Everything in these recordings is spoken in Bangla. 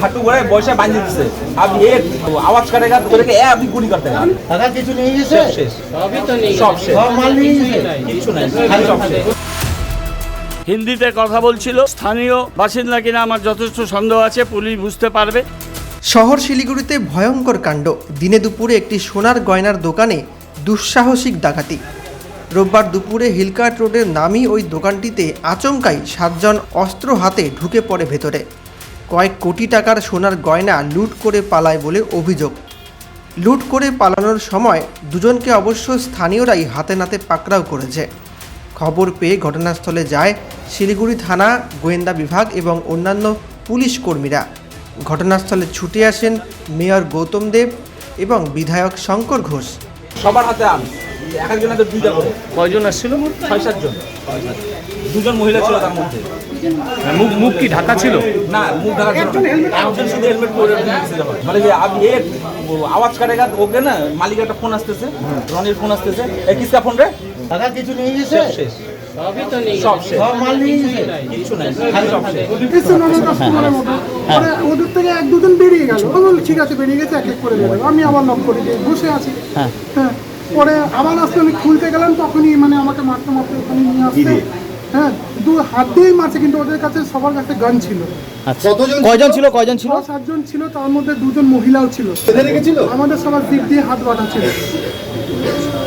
হাঁটু করে বসে বাঁধি দিচ্ছে আওয়াজ তোদেরকে এ আপনি গুলি করতে গেলেন টাকা কিছু নিয়ে গেছে? শেষ। শেষ সব শেষ। সব মাল নিয়ে গেছে? কিছু নাই খালি সব শেষ। হিন্দিতে কথা বলছিল স্থানীয় বাসিন্দা কিনা আমার যথেষ্ট সন্দেহ আছে পুলিশ বুঝতে পারবে। শহর শিলিগুড়িতে ভয়ঙ্কর কাণ্ড। দিনে দুপুরে একটি সোনার গয়নার দোকানে দুঃসাহসিক ডাকাতি। রোববার দুপুরে হিলকাট রোডের নামি ওই দোকানটিতে আচমকাই সাতজন অস্ত্র হাতে ঢুকে পড়ে ভেতরে। কয়েক কোটি টাকার সোনার গয়না লুট করে পালায় বলে অভিযোগ। লুট করে পালানোর সময় দুজনকে অবশ্য স্থানীয়রাই হাতে নাতে পাকড়াও করেছে। খবর পেয়ে ঘটনাস্থলে যায় শিলিগুড়ি থানা গোয়েন্দা বিভাগ এবং অন্যান্য পুলিশ কর্মীরা। ঘটনাস্থলে ছুটে আসেন মেয়র গৌতম দেব এবং বিধায়ক শঙ্কর ঘোষ। সবার হাতে আম। এক একজন হাতে দুইটা করে। কয়জন আসছিল? ছয় সাতজন। দুজন মহিলা ছিল তার মধ্যে। মুখ মুখ কি ঢাকা ছিল? না মুখ ঢাকা ছিল একজন শুধু হেলমেট পরে মানে যে আপনি এ আওয়াজ কাটেগা ওকে না মালিক একটা ফোন আসতেছে রনির ফোন আসতেছে। এ কিসকা ফোন রে? টাকা কিছু নিয়ে গেছে? শেষ। ওদের থেকে এক দুদিন বেরিয়ে গেল। ও ঠিক আছে বেরিয়ে গেছে এক এক করে দেবে। আমি আবার লক করে দিয়ে বসে আছি। হ্যাঁ। পরে আবার আসতে আমি খুলতে গেলাম তখনই মানে আমাকে মারতে মারতে ওখানে নিয়ে আসতে। হ্যাঁ। দু হাত দিয়েই মারছে কিন্তু ওদের কাছে সবার কাছে গান ছিল। কয়জন ছিল? কয়জন ছিল? সাতজন ছিল তার মধ্যে দুজন মহিলাও ছিল। আমাদের সবার দিক দিয়ে হাত বাঁধা ছিল।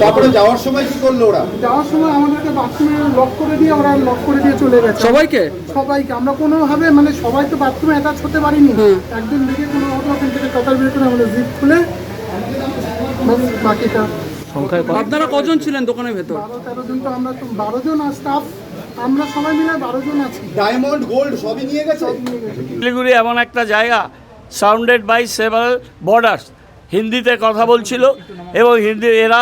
তারপরে যাওয়ার সময় কি করল ওরা? যাওয়ার সময় আমাদেরকে বাথরুমে লক করে দিয়ে ওরা লক করে দিয়ে চলে গেছে। সবাইকে? সবাইকে। আমরা কোনোভাবে মানে সবাই তো বাথরুমে অ্যাটাচ হতে পারিনি। একজন দিকে কোনো মতো ওখান থেকে কতার বের করে আমাদের জিপ খুলে বাকিটা। আপনারা কজন ছিলেন দোকানের ভেতর? বারো তেরো জন তো আমরা তো বারো জন স্টাফ আমরা সবাই মিলে বারো জন আছি। ডায়মন্ড গোল্ড সবই নিয়ে গেছে? শিলিগুড়ি এমন একটা জায়গা সাউন্ডেড বাই সেভারাল বর্ডার্স হিন্দিতে কথা বলছিল এবং হিন্দি এরা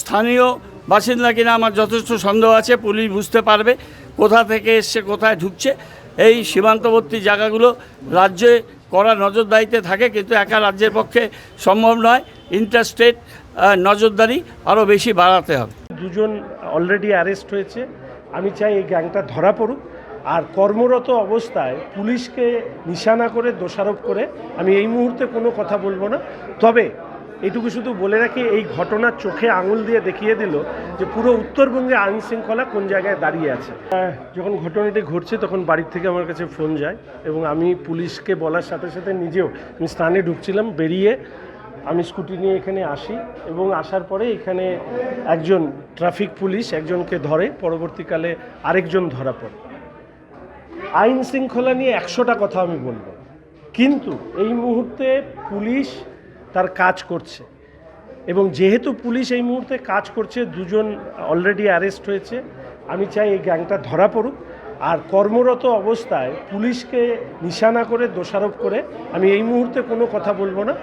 স্থানীয় বাসিন্দা কিনা আমার যথেষ্ট সন্দেহ আছে পুলিশ বুঝতে পারবে কোথা থেকে এসছে কোথায় ঢুকছে। এই সীমান্তবর্তী জায়গাগুলো রাজ্যে করা নজরদারিতে থাকে কিন্তু একা রাজ্যের পক্ষে সম্ভব নয়। ইন্টারস্টেট নজরদারি আরও বেশি বাড়াতে হবে। দুজন অলরেডি অ্যারেস্ট হয়েছে। আমি চাই এই গ্যাংটা ধরা পড়ুক। আর কর্মরত অবস্থায় পুলিশকে নিশানা করে দোষারোপ করে আমি এই মুহূর্তে কোনো কথা বলব না। তবে এইটুকু শুধু বলে রাখি এই ঘটনার চোখে আঙুল দিয়ে দেখিয়ে দিল যে পুরো উত্তরবঙ্গে আইন শৃঙ্খলা কোন জায়গায় দাঁড়িয়ে আছে। আহ, যখন ঘটনাটি ঘটছে তখন বাড়ির থেকে আমার কাছে ফোন যায় এবং আমি পুলিশকে বলার সাথে সাথে নিজেও আমি স্থানে ঢুকছিলাম বেরিয়ে আমি স্কুটি নিয়ে এখানে আসি এবং আসার পরে এখানে একজন ট্রাফিক পুলিশ একজনকে ধরে, পরবর্তীকালে আরেকজন ধরা পড়ে। আইন শৃঙ্খলা নিয়ে একশোটা কথা আমি বলব। কিন্তু এই মুহূর্তে পুলিশ তার কাজ করছে এবং যেহেতু পুলিশ এই মুহূর্তে কাজ করছে, দুজন অলরেডি অ্যারেস্ট হয়েছে, আমি চাই এই গ্যাংটা ধরা পড়ুক। আর কর্মরত অবস্থায় পুলিশকে নিশানা করে, দোষারোপ করে আমি এই মুহূর্তে কোনো কথা বলব না।